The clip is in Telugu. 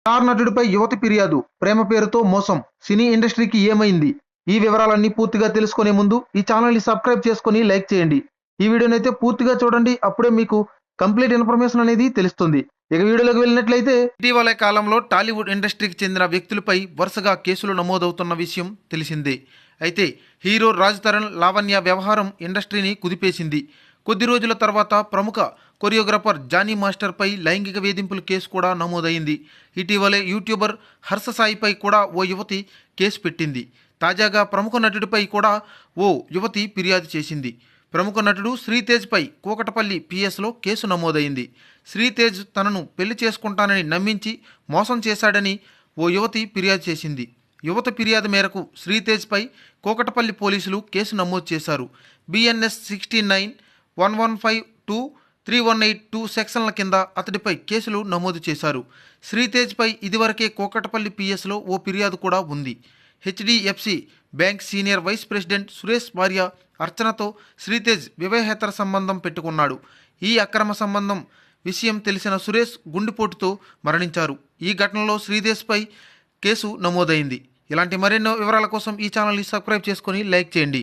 స్టార్ నటుడిపై యువతి ఫిర్యాదు ప్రేమ పేరుతో మోసం సినీ ఇండస్ట్రీకి ఏమైంది? ఈ వివరాలన్నీ పూర్తిగా తెలుసుకునే ముందు ఈ ఛానల్ని సబ్స్క్రైబ్ చేసుకొని లైక్ చేయండి. ఈ వీడియోని అయితే పూర్తిగా చూడండి అప్పుడే మీకు కంప్లీట్ ఇన్ఫర్మేషన్ అనేది తెలుస్తుంది. ఇక వీడియోలోకి వెళ్ళినట్లయితే ఇటీవల కాలంలో టాలీవుడ్ ఇండస్ట్రీకి చెందిన వ్యక్తులపై వరుసగా కేసులు నమోదవుతున్న విషయం తెలిసిందే. అయితే హీరో రాజ్ తరుణ్ లావణ్య వ్యవహారం ఇండస్ట్రీని కుదిపేసింది. కొద్ది రోజుల తర్వాత ప్రముఖ కొరియోగ్రాఫర్ జానీ మాస్టర్పై లైంగిక వేధింపుల కేసు కూడా నమోదైంది. ఇటీవలే యూట్యూబర్ హర్ష సాయిపై కూడా ఓ యువతి కేసు పెట్టింది. తాజాగా ప్రముఖ నటుడిపై కూడా ఓ యువతి ఫిర్యాదు చేసింది. ప్రముఖ నటుడు శ్రీతేజ్పై కూకటపల్లి పిఎస్లో కేసు నమోదైంది. శ్రీతేజ్ తనను పెళ్ళి చేసుకుంటానని నమ్మించి మోసం చేశాడని ఓ యువతి ఫిర్యాదు చేసింది. యువత ఫిర్యాదు మేరకు శ్రీతేజ్పై కూకటపల్లి పోలీసులు కేసు నమోదు చేశారు. B N S sixty nine one one five two three one eight two సెక్షన్ల కింద అతడిపై కేసులు నమోదు చేశారు. శ్రీతేజ్పై ఇదివరకే కోకటపల్లి పిఎస్లో ఓ ఫిర్యాదు కూడా ఉంది. HDFC bank senior vice president Suresh భార్య అర్చనతో శ్రీతేజ్ వివాహేతర సంబంధం పెట్టుకున్నాడు. ఈ అక్రమ సంబంధం విషయం తెలిసిన సురేష్ గుండెపోటుతో మరణించారు. ఈ ఘటనలో శ్రీదేశ్పై కేసు నమోదైంది. ఇలాంటి మరెన్నో వివరాల కోసం ఈ ఛానల్ని సబ్స్క్రైబ్ చేసుకొని లైక్ చేయండి.